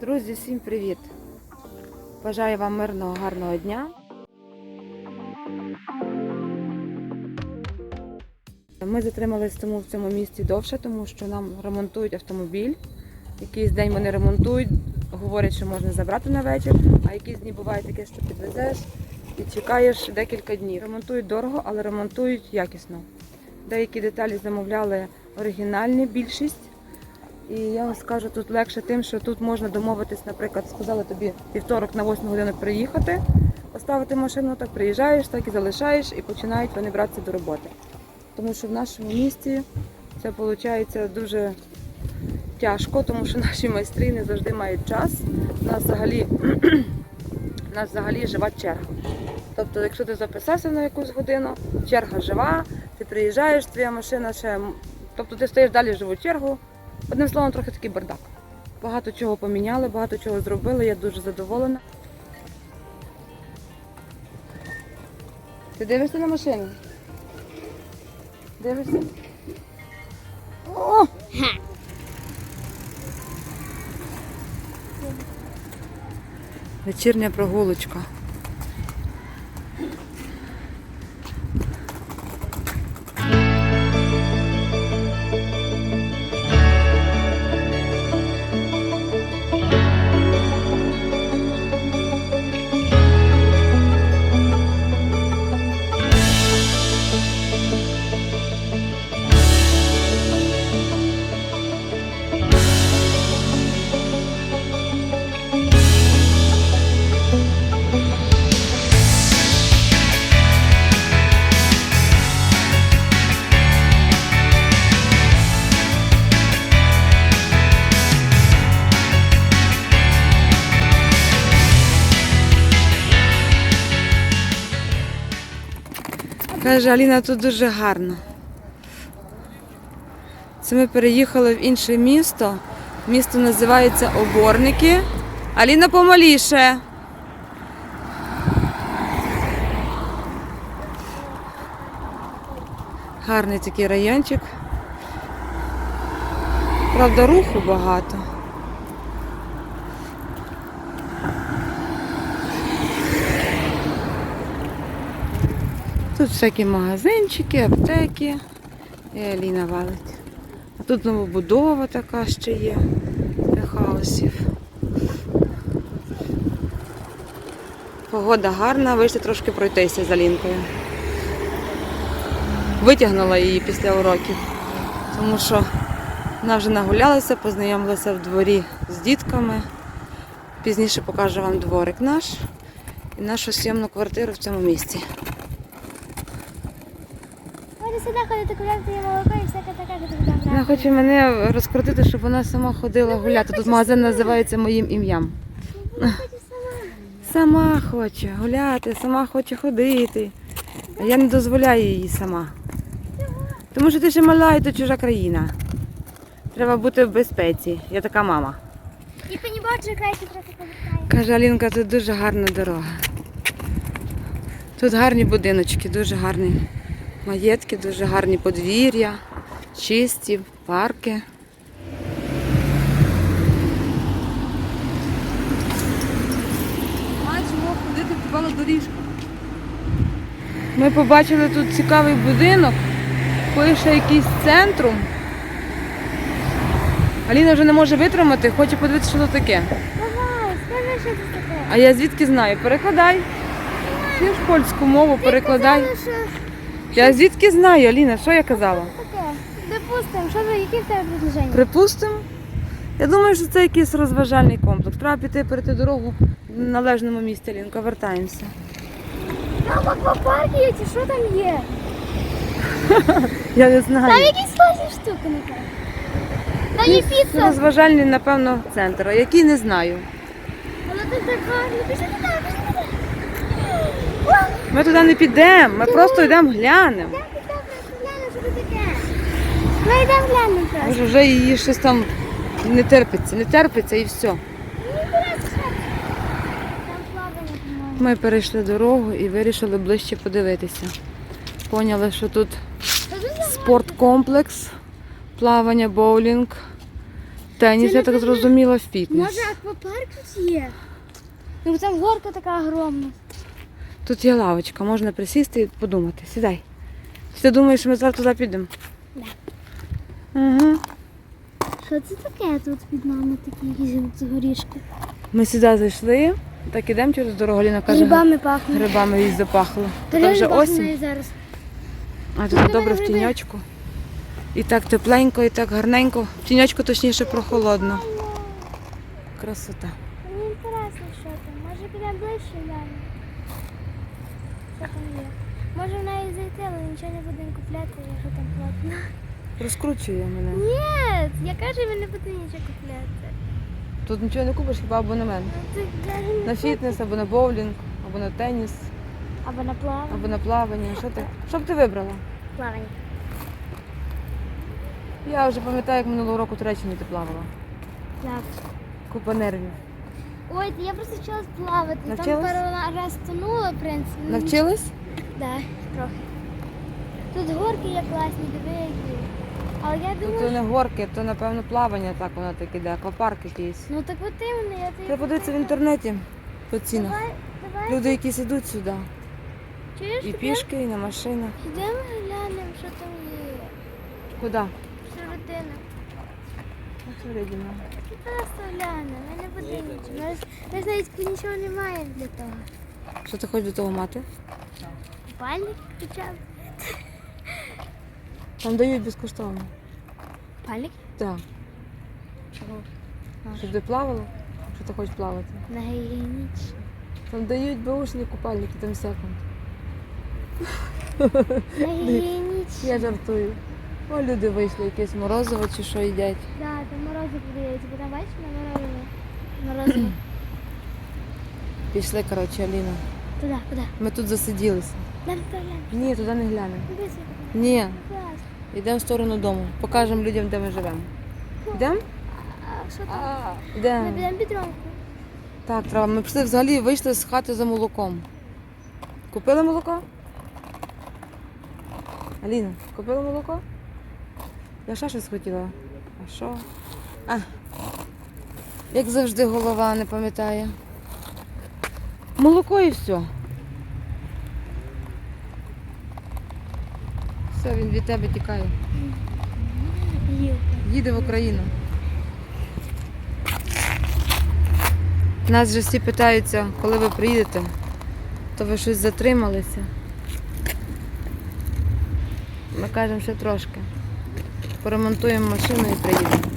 Друзі, всім привіт! Бажаю вам мирного, гарного дня. Ми затримались тому в цьому місці довше, тому що нам ремонтують автомобіль. Якийсь день вони ремонтують, говорять, що можна забрати на вечір, а якісь дні буває таке, що підвезеш і чекаєш декілька днів. Ремонтують дорого, але ремонтують якісно. Деякі деталі замовляли оригінальні, більшість. І я вам скажу, тут легше тим, що тут можна домовитись, наприклад, сказали тобі вівторок на 8 годину приїхати, поставити машину, так приїжджаєш, так і залишаєш, і починають вони братися до роботи. Тому що в нашому місті це виходить дуже тяжко, тому що наші майстри не завжди мають час. У нас взагалі, у нас взагалі жива черга. Тобто, якщо ти записався на якусь годину, черга жива, ти приїжджаєш, твоя машина ще. Тобто ти стоїш далі живу чергу. Одним словом, трохи такий бардак. Багато чого поміняли, багато чого зробили, я дуже задоволена. Ти дивишся на машину? Дивишся? Вечірня прогулочка. Каже, Аліна, тут дуже гарно. Це ми переїхали в інше місто. Місто називається Оборники. Аліна помаліше. Гарний такий райончик. Правда, руху багато. Тут всякі магазинчики, аптеки. І Аліна валить. А тут новобудова така ще є для хаосів. Погода гарна, вийшли трошки пройтися з Алінкою. Витягнула її після уроків, тому що вона вже нагулялася, познайомилася в дворі з дітками. Пізніше покажу вам дворик наш і нашу сйомну квартиру в цьому місці. Сюди ходити купляти їй молоко і всяке таке, що Вона хоче мене розкрутити, щоб вона сама ходила гуляти. Тут магазин називається моїм ім'ям. Сама хоче гуляти, сама хоче ходити. А я не дозволяю їй сама. Тому що ти ще мала і то чужа країна. Треба бути в безпеці. Я така мама. І по бачу, краще трохи повертає. Каже Алінка, тут дуже гарна дорога. Тут гарні будиночки, дуже гарні маєтки, дуже гарні подвір'я, чисті, парки. Бачимо, ходити впала доріжка. Ми побачили тут цікавий будинок, пише якийсь центрум. Аліна вже не може витримати, хоче подивитися, що це таке. Скажи, що це таке. А я звідки знаю? Перекладай. Ти ж польську мову перекладай. Я звідки знаю, Аліна, що я казала? таке. Допустимо, що ви, які в тебе предложення? Припустимо. Я думаю, що це якийсь розважальний комплекс. Треба піти перейти дорогу в належному місці, Алінка, вертаємося. Там аквапарк є, чи що там є? Я не знаю. Там якісь класні штуки, напевно. Там є піца. розважальний, напевно, центр, а який не знаю. Але тут так гарно. Пішли туди, пішли туди. Ми туди не підемо, ми просто йдемо глянемо. Ми йдемо глянемо просто. Вже її щось там не терпиться, не терпиться і все. Ми перейшли дорогу і вирішили ближче подивитися. Поняли, що тут спорткомплекс, плавання, боулінг, Теніс, я так зрозуміла, фітнес. Може аквапарк тут є? Ну там горка така огромна. Тут є лавочка, можна присісти і подумати. Сідай. Чи ти думаєш, що ми зараз туди підемо? Да. Угу. Що це таке тут під нами такі якісь горішки? Ми сюди зайшли, так ідемо через дорогу, Ліна каже. Грибами пахне. Грибами їй запахло. Та Там вже осінь, зараз. а Тут добре в тіньочку. І так тепленько, і так гарненько. В тіньочку точніше прохолодно. Красота. Мені інтересно, що там. Може підемо ближче глянемо. Є? Може в неї зайти, але нічого не будемо купляти, якщо там платно. Розкручує мене. Ні, я кажу, ми не будемо нічого купляти. Тут нічого не купиш, хіба абонемент. Ну, ти кажеш, не На фітнес, або на боулінг, або на теніс, Або на плавання. або на плавання. Що ти? Що б ти вибрала? Плавання. Я вже пам'ятаю, як минулого року в Туреччині ти плавала. Так. Купа нервів. Ой, я просто вчилась плавати. Навчилась? Там пару раз тонула, в принципі. Ну, Навчилась? Так, трохи. Тут горки є класні, диви. Але я Ну, думаю, то не горки, то напевно плавання так воно так іде, аквапарк якийсь. ну так от іменно, я тобі Треба подивитися в інтернеті по цінах. Давай, давай. Люди якісь ідуть сюди. Чуєш? І пішки, і на машинах. Підемо глянемо, що там є. Куди? Середина. Всередину. Просто глянемо, ми не будемо нічого. У нас, у нас навіть нічого немає для того. Що ти хочеш до того мати? Пальник хоча б. Там дають безкоштовно. Пальник? Так. Чого? Щоб ти плавала? Що ти хочеш плавати? На гігієнічно. Там дають беушні купальники, там секунд. На гігієнічно. Я жартую. О, люди вийшли, якесь морозиво чи що їдять. Да, там бо там бачиш на морозиво. Морозиво. Пішли, коротше, Аліна. Туди, куди? Ми тут засиділися. Нам туди глянь. Ні, туди не глянемо. Ні, Клас. йдемо в сторону дому. Покажемо людям, де ми живемо. Йдемо? А що там? Ми Йдемо. підемо підтримку. Так, треба. Ми пішли взагалі вийшли з хати за молоком. Купили молоко? Аліна, купила молоко? Я ще щось хотіла. А що? А. Як завжди голова не пам'ятає. Молоко і все. Все, він від тебе тікає. Їде в Україну. Нас же всі питаються, коли ви приїдете, то ви щось затрималися. Ми кажемо ще трошки. Поремонтуємо машину і приїдемо.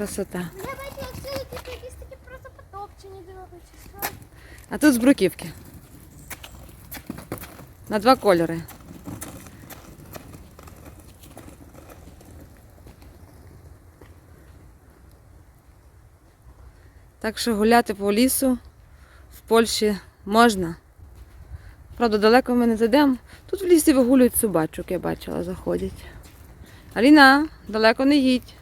Красота. Я бачу, всі якісь якісь такі просто потопчені дороги чи що. А тут з бруківки. На два кольори. Так що гуляти по лісу в Польщі можна. Правда, далеко ми не зайдемо. Тут в лісі вигулюють собачок, я бачила, заходять. Аліна, далеко не їдь.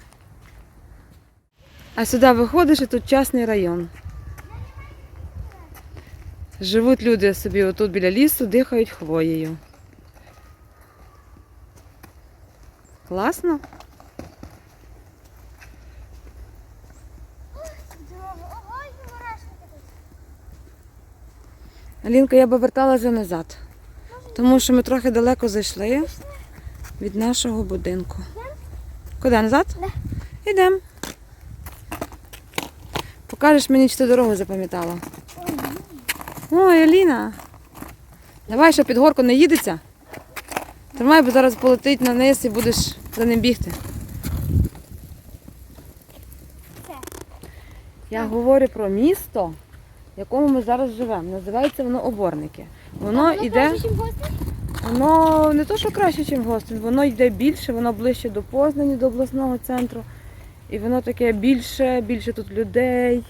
А сюди виходиш і тут частний район. Живуть люди собі отут біля лісу, дихають хвоєю. Класно? Алінка, я би верталася назад, тому що ми трохи далеко зайшли від нашого будинку. Куди назад? Йдемо. Покажеш мені, чи ти дорогу запам'ятала. Ой, Аліна. Давай, що під горку не їдеться. Тримай, бо зараз полетить на низ і будеш за ним бігти. Я говорю про місто, в якому ми зараз живемо. Називається воно Оборники. Воно йде. Воно не то, що краще, ніж Гостин, воно йде більше, воно ближче до Познані, до обласного центру. І воно таке більше, більше тут людей.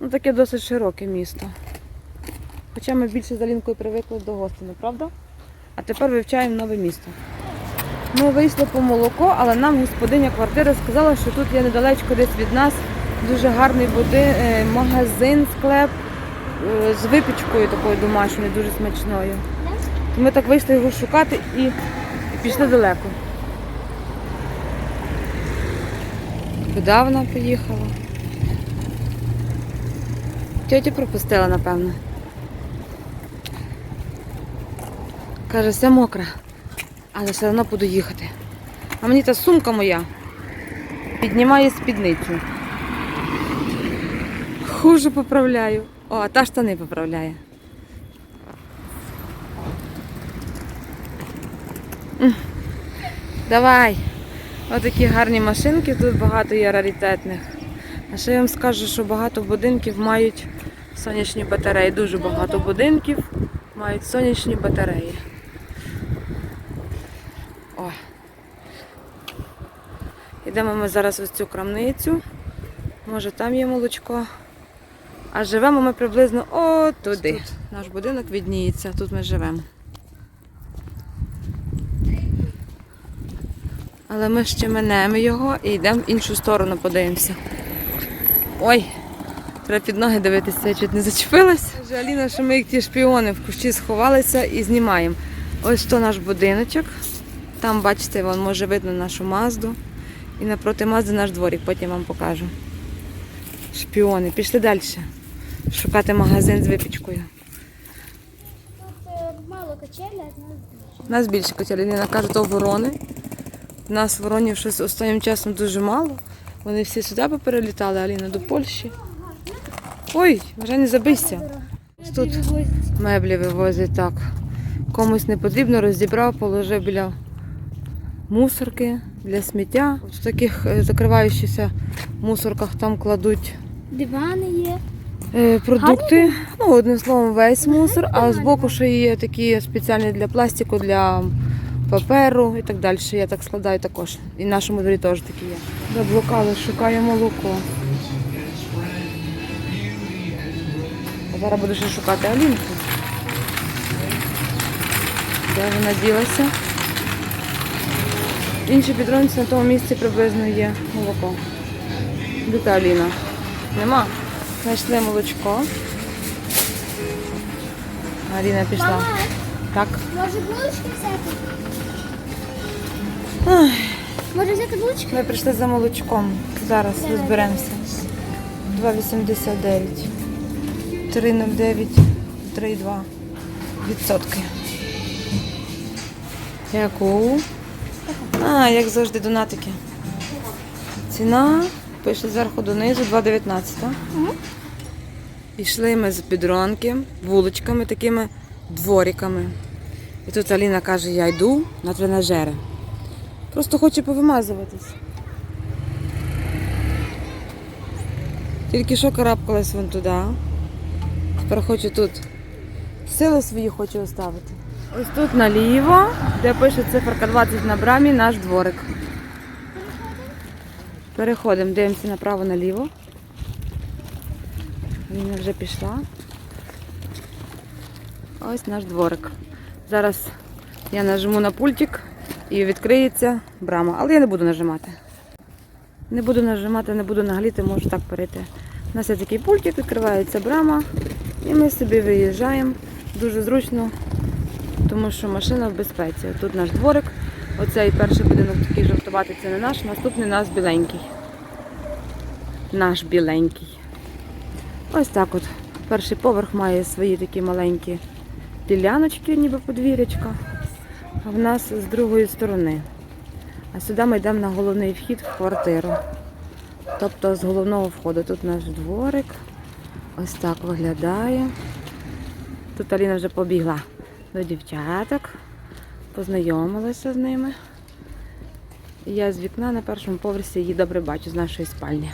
Ну таке досить широке місто. Хоча ми більше з Алінкою привикли до Гостина, правда? А тепер вивчаємо нове місто. Ми вийшли по молоко, але нам господиня квартири сказала, що тут є недалечко десь від нас дуже гарний буди... е, магазин, склеп е, з випічкою такою домашньою, дуже смачною. Ми так вийшли його шукати і пішли далеко. Куди вона поїхала? Тьотю пропустила, напевно. Каже, все мокре, але все одно буду їхати. А мені та сумка моя піднімає спідницю. Хуже поправляю. О, а та штани поправляє. Давай. Отакі гарні машинки, тут багато є раритетних. А ще я вам скажу, що багато будинків мають сонячні батареї. Дуже багато будинків мають сонячні батареї. О. Йдемо ми зараз ось цю крамницю. Може там є молочко. А живемо ми приблизно от туди. Наш будинок відніється, тут ми живемо. Але ми ще минемо його і йдемо в іншу сторону, подивимося. Ой, треба під ноги дивитися, я чуть не зачепилась. Аліна, що ми як ті шпіони в кущі сховалися і знімаємо. Ось то наш будиночок. Там, бачите, вон може видно нашу мазду. І напроти мазди наш дворик, потім вам покажу. Шпіони. Пішли далі. Шукати магазин з випічкою. Тут е, мало качелі, а нас більше. У нас більше котя Ліна каже, то ворони. Нас воронів щось останнім часом дуже мало. Вони всі сюди поперелітали, Аліна до Польщі. Ой, вже не забийся. Тут меблі вивозять так. Комусь не потрібно, розібрав, положив біля мусорки для сміття. В таких е, закриваючихся мусорках там кладуть Дивани є. Е, Продукти, ну одним словом, весь мусор, а збоку ще є такі спеціальні для пластику, для паперу і так далі. Я так складаю також. І в нашому дворі теж такі є. Заблукали, шукаю молоко. А зараз буду ще шукати Алінку. Де вона ділася? В іншій підронці на тому місці приблизно є молоко. Де та Аліна? Нема. Знайшли молочко. Аріна пішла. Мама, Так. може булочки взяти? Може взяти булочки? Ми прийшли за молочком. Зараз Давай. розберемося. 2,89. 3,09. 3,2 відсотки. Яку? А, як завжди, донатики. Ціна пише зверху донизу 2,19. так? Пішли ми з підронки, вуличками, такими двориками. І тут Аліна каже, я йду на тренажери. Просто хочу повимазуватись. Тільки що карабкалась вон туди. Тепер хочу тут. Сили свої хочу оставити. Ось тут наліво, де пише циферка 20 на брамі, наш дворик. Переходимо, дивимося направо наліво. Вона вже пішла. Ось наш дворик. Зараз я нажму на пультик і відкриється брама. Але я не буду нажимати. Не буду нажимати, не буду нагліти, можу так перейти. У нас є такий пультик, відкривається брама, і ми собі виїжджаємо. Дуже зручно, тому що машина в безпеці. Тут наш дворик. Оцей перший будинок такий жовтуватий, це не наш, наступний у нас біленький. Наш біленький. Ось так от. Перший поверх має свої такі маленькі діляночки, ніби подвір'ячка. В нас з другої сторони. А сюди ми йдемо на головний вхід в квартиру. Тобто з головного входу. Тут наш дворик. Ось так виглядає. Тут Аліна вже побігла до дівчаток, познайомилася з ними. Я з вікна на першому поверсі її добре бачу з нашої спальні.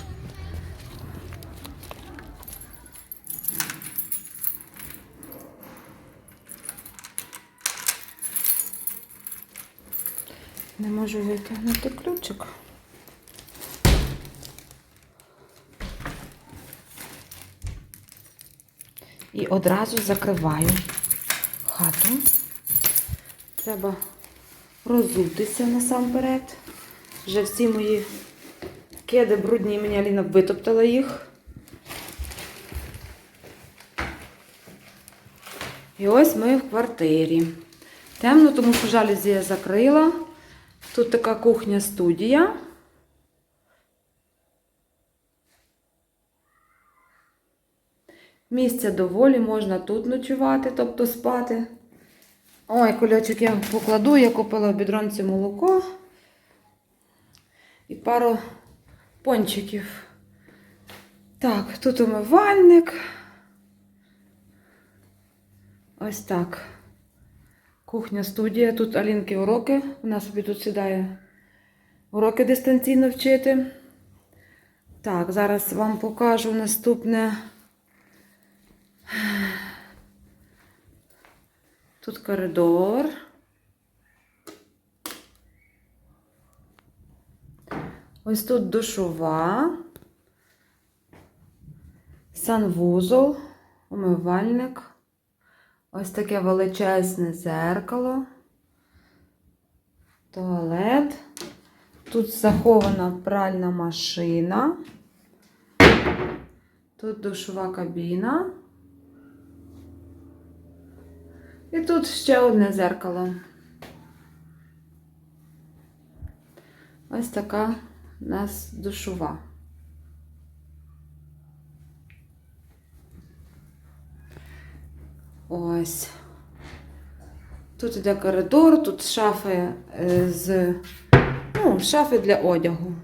Не можу витягнути ключик. І одразу закриваю хату. Треба розутися насамперед. Вже всі мої кеди брудні, мені Аліна витоптала їх. І ось ми в квартирі. Темно, тому що я закрила. Тут така кухня-студія. Місця доволі, можна тут ночувати, тобто спати. Ой, кульочок я покладу, я купила в бідронці молоко і пару пончиків. Так, тут умивальник. Ось так. Кухня, студія. Тут Алінки уроки. Вона собі тут сідає уроки дистанційно вчити. Так, зараз вам покажу наступне. Тут коридор. Ось тут душова, санвузол, умивальник. Ось таке величезне зеркало, туалет. Тут захована пральна машина. Тут душова кабіна. І тут ще одне зеркало. Ось така у нас душова. Ось. Тут іде коридор, тут шафи е, з ну, шафи для одягу.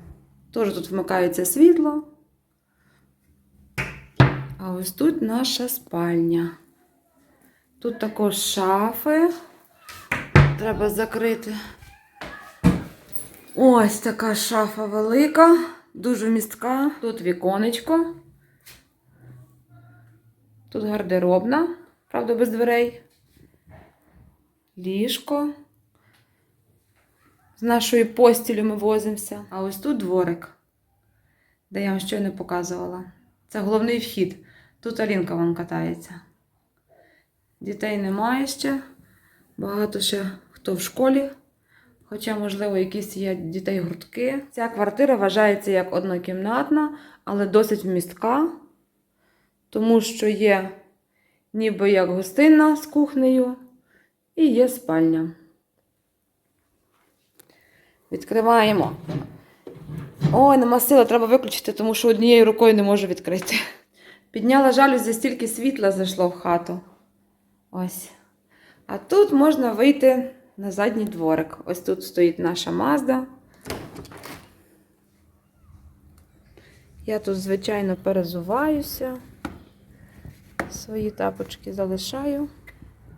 Теж тут вмикається світло. А ось тут наша спальня. Тут також шафи. Треба закрити. Ось така шафа велика, дуже містка. Тут віконечко. Тут гардеробна, правда, без дверей. Ліжко. З нашою постілю ми возимося. А ось тут дворик, де я вам щойно показувала. Це головний вхід. Тут Алінка вам катається. Дітей немає ще. Багато ще хто в школі. Хоча, можливо, якісь є дітей гуртки. Ця квартира вважається як однокімнатна, але досить вмістка, тому що є ніби як гостинна з кухнею і є спальня. Відкриваємо. Ой, нема сили, треба виключити, тому що однією рукою не можу відкрити. Підняла жалюзі, стільки світла зайшло в хату. Ось. А тут можна вийти на задній дворик. Ось тут стоїть наша Мазда. Я тут, звичайно, перезуваюся. Свої тапочки залишаю.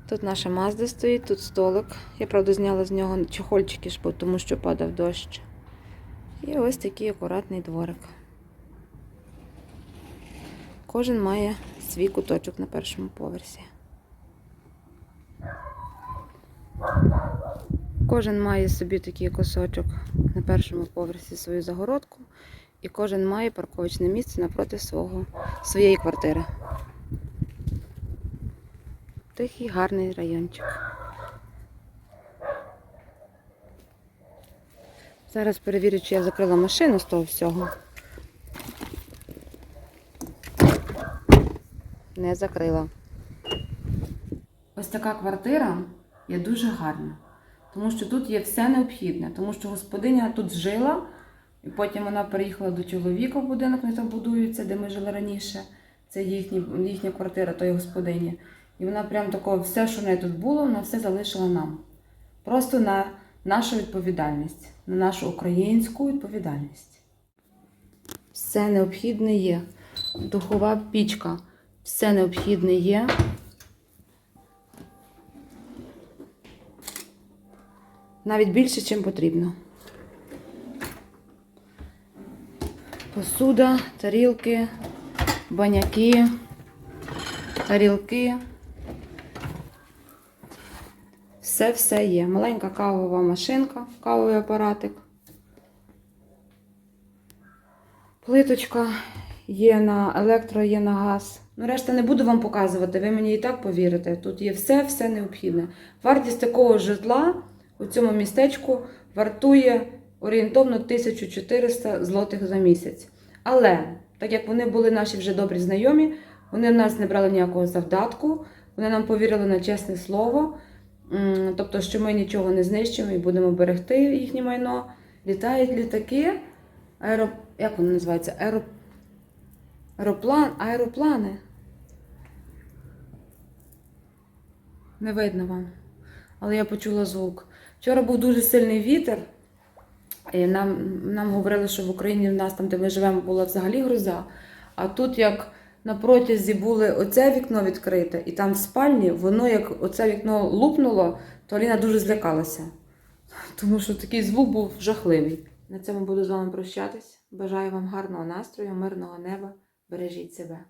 Тут наша Мазда стоїть, тут столик. Я, правда, зняла з нього бо тому що падав дощ. І ось такий акуратний дворик. Кожен має свій куточок на першому поверсі. Кожен має собі такий кусочок на першому поверсі свою загородку, і кожен має парковочне місце напроти свого, своєї квартири. Тихий гарний райончик. Зараз перевірю, чи я закрила машину з того всього. Не закрила. Ось така квартира є дуже гарна, тому що тут є все необхідне, тому що господиня тут жила, і потім вона переїхала до чоловіка в будинок, вони там будуються, де ми жили раніше. Це їхні, їхня квартира тої господині. І вона прям такого, все, що в неї тут було, вона все залишила нам. Просто на нашу відповідальність, на нашу українську відповідальність. Все необхідне є. Духова пічка. Все необхідне є. Навіть більше, ніж потрібно. Посуда, тарілки, баняки, тарілки. Все-все є. Маленька кавова машинка, кавовий апаратик. Плиточка є на електро, є на газ. Ну, решта не буду вам показувати, ви мені і так повірите. Тут є все, все необхідне. Вартість такого житла у цьому містечку вартує орієнтовно 1400 злотих за місяць. Але, так як вони були наші вже добрі знайомі, вони в нас не брали ніякого завдатку, вони нам повірили на чесне слово. Тобто, що ми нічого не знищимо і будемо берегти їхнє майно. Літають літаки, аеро... як вони називаються? Аеро... Аероплан... Аероплани. Не видно вам. Але я почула звук. Вчора був дуже сильний вітер. І нам, нам говорили, що в Україні в нас там, де ми живемо, була взагалі гроза. А тут як на протязі були оце вікно відкрите, і там в спальні, воно як оце вікно лупнуло, то Аліна дуже злякалася. Тому що такий звук був жахливий. На цьому буду з вами прощатись. Бажаю вам гарного настрою, мирного неба. Бережіть себе.